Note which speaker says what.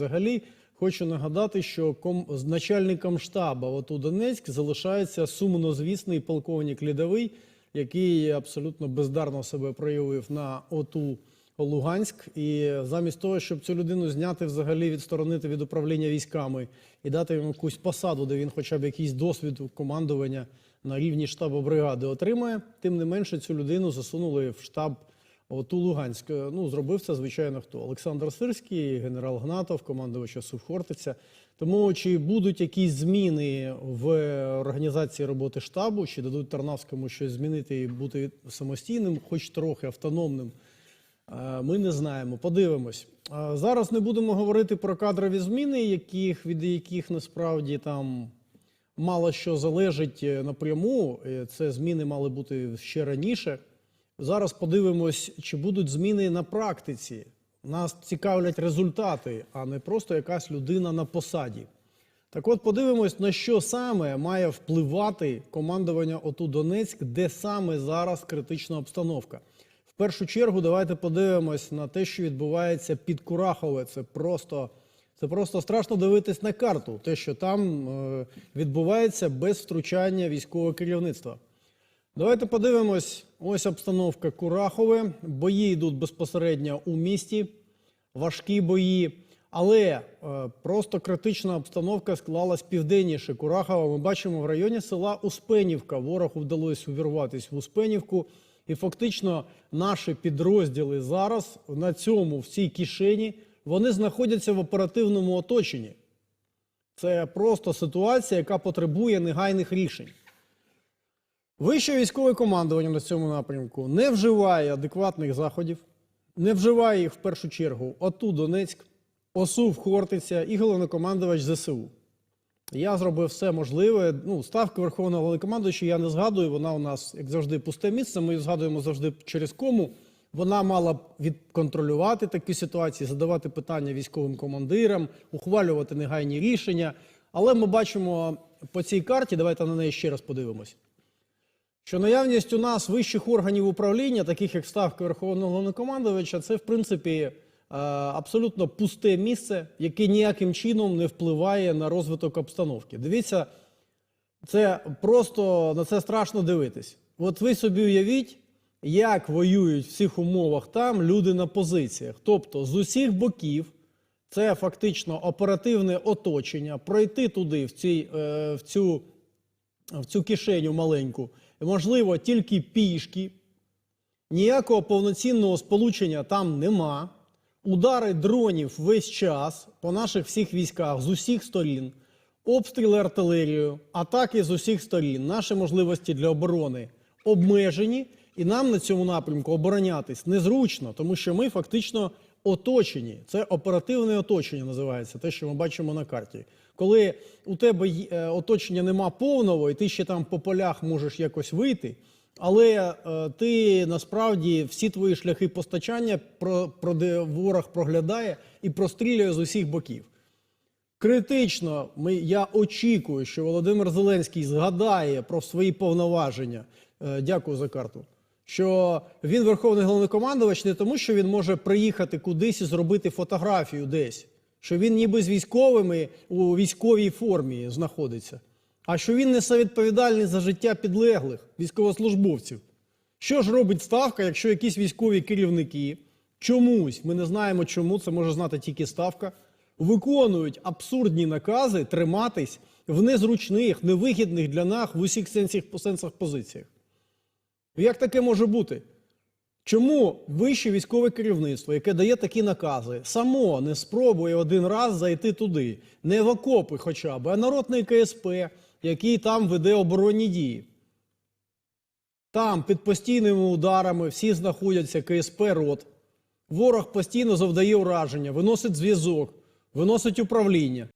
Speaker 1: взагалі, хочу нагадати, що ком... з начальником штабу от у Донецьк залишається сумнозвісний полковник Лідовий, який абсолютно бездарно себе проявив на ОТУ Луганськ. І замість того, щоб цю людину зняти взагалі відсторонити від управління військами і дати йому якусь посаду, де він хоча б якийсь досвід командування на рівні штабу бригади отримає, тим не менше цю людину засунули в штаб ОТУ Луганськ. Ну, зробив це, звичайно, хто? Олександр Сирський, генерал Гнатов, командувач ОСУ Хортиця. Тому чи будуть якісь зміни в організації роботи штабу, чи дадуть Тарнавському щось змінити і бути самостійним, хоч трохи автономним, е, ми не знаємо. Подивимось. Зараз не будемо говорити про кадрові зміни, яких, від яких насправді там мало що залежить е, напряму. Е, Це зміни мали бути ще раніше. Зараз подивимось, чи будуть зміни на практиці. Нас цікавлять результати, а не просто якась людина на посаді. Так от подивимось, на що саме має впливати командування ОТУ Донецьк, де саме зараз критична обстановка. В першу чергу давайте подивимось на те, що відбувається під Курахове. Це просто, це просто страшно дивитись на карту, те, що там е, відбувається без втручання військового керівництва. Давайте подивимось. Ось обстановка Курахове. Бої йдуть безпосередньо у місті, важкі бої. Але е, просто критична обстановка склалась південніше Курахова. Ми бачимо в районі села Успенівка. Ворогу вдалося увірватися в Успенівку. І фактично наші підрозділи зараз на цьому, в цій кишені, вони знаходяться в оперативному оточенні. Це просто ситуація, яка потребує негайних рішень. Вище військове командування на цьому напрямку не вживає адекватних заходів, не вживає їх в першу чергу ОТУ Донецьк, ОСУ Хортиця і головнокомандувач ЗСУ. Я зробив все можливе. Ну, ставка Верховного Головнокомандувача я не згадую. Вона у нас, як завжди, пусте місце. Ми її згадуємо завжди через кому. Вона мала б відконтролювати такі ситуації, задавати питання військовим командирам, ухвалювати негайні рішення. Але ми бачимо по цій карті, давайте на неї ще раз подивимось що наявність у нас вищих органів управління, таких як ставка Верховного Головнокомандувача, це в принципі е, абсолютно пусте місце, яке ніяким чином не впливає на розвиток обстановки. Дивіться, це просто на це страшно дивитись. От ви собі уявіть, як воюють в цих умовах там люди на позиціях. Тобто з усіх боків це фактично оперативне оточення, пройти туди, в, цій, е, в цю в цю кишеню маленьку, можливо, тільки пішки. Ніякого повноцінного сполучення там нема. Удари дронів весь час по наших всіх військах з усіх сторін, обстріли артилерією, атаки з усіх сторін. Наші можливості для оборони обмежені, і нам на цьому напрямку оборонятись незручно, тому що ми фактично оточені. Це оперативне оточення називається, те, що ми бачимо на карті. Коли у тебе е, оточення нема повного, і ти ще там по полях можеш якось вийти, але е, ти насправді всі твої шляхи постачання про, про де ворог проглядає і прострілює з усіх боків. Критично ми, я очікую, що Володимир Зеленський згадає про свої повноваження. Е, дякую за карту. Що він верховний головнокомандувач не тому, що він може приїхати кудись і зробити фотографію десь, що він ніби з військовими у військовій формі знаходиться, а що він несе відповідальність за життя підлеглих військовослужбовців. Що ж робить ставка, якщо якісь військові керівники чомусь, ми не знаємо чому, це може знати тільки ставка, виконують абсурдні накази триматись в незручних, невигідних для нас в усіх сенсах, позиціях. Як таке може бути? Чому вище військове керівництво, яке дає такі накази, само не спробує один раз зайти туди, не в окопи хоча б, а народний КСП, який там веде оборонні дії? Там під постійними ударами всі знаходяться КСП РОТ. Ворог постійно завдає ураження, виносить зв'язок, виносить управління.